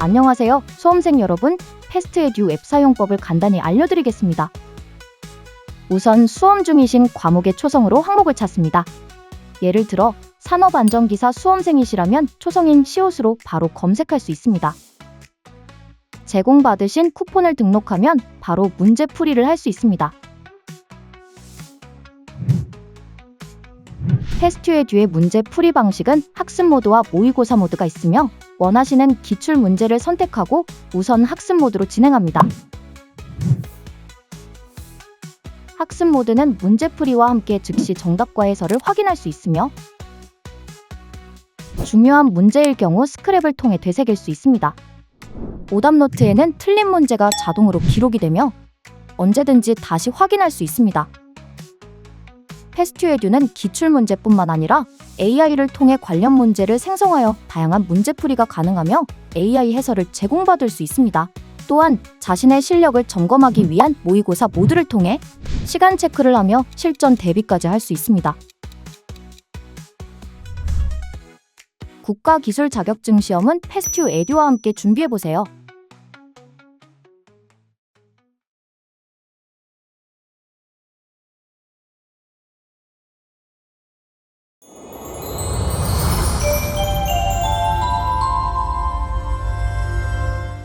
안녕하세요. 수험생 여러분, 패스트에듀 앱 사용법을 간단히 알려드리겠습니다. 우선 수험 중이신 과목의 초성으로 항목을 찾습니다. 예를 들어 산업안전기사 수험생이시라면 초성인 시옷으로 바로 검색할 수 있습니다. 제공받으신 쿠폰을 등록하면 바로 문제 풀이를 할 수 있습니다. 테스트에듀의 문제 풀이 방식은 학습 모드와 모의고사 모드가 있으며 원하시는 기출 문제를 선택하고 우선 학습 모드로 진행합니다. 학습 모드는 문제 풀이와 함께 즉시 정답과 해설을 확인할 수 있으며 중요한 문제일 경우 스크랩을 통해 되새길 수 있습니다. 오답 노트에는 틀린 문제가 자동으로 기록이 되며 언제든지 다시 확인할 수 있습니다. 패스트에듀는 기출 문제뿐만 아니라 AI를 통해 관련 문제를 생성하여 다양한 문제풀이가 가능하며 AI 해설을 제공받을 수 있습니다. 또한 자신의 실력을 점검하기 위한 모의고사 모드를 통해 시간 체크를 하며 실전 대비까지 할 수 있습니다. 국가 기술 자격증 시험은 패스튜 에듀와 함께 준비해 보세요.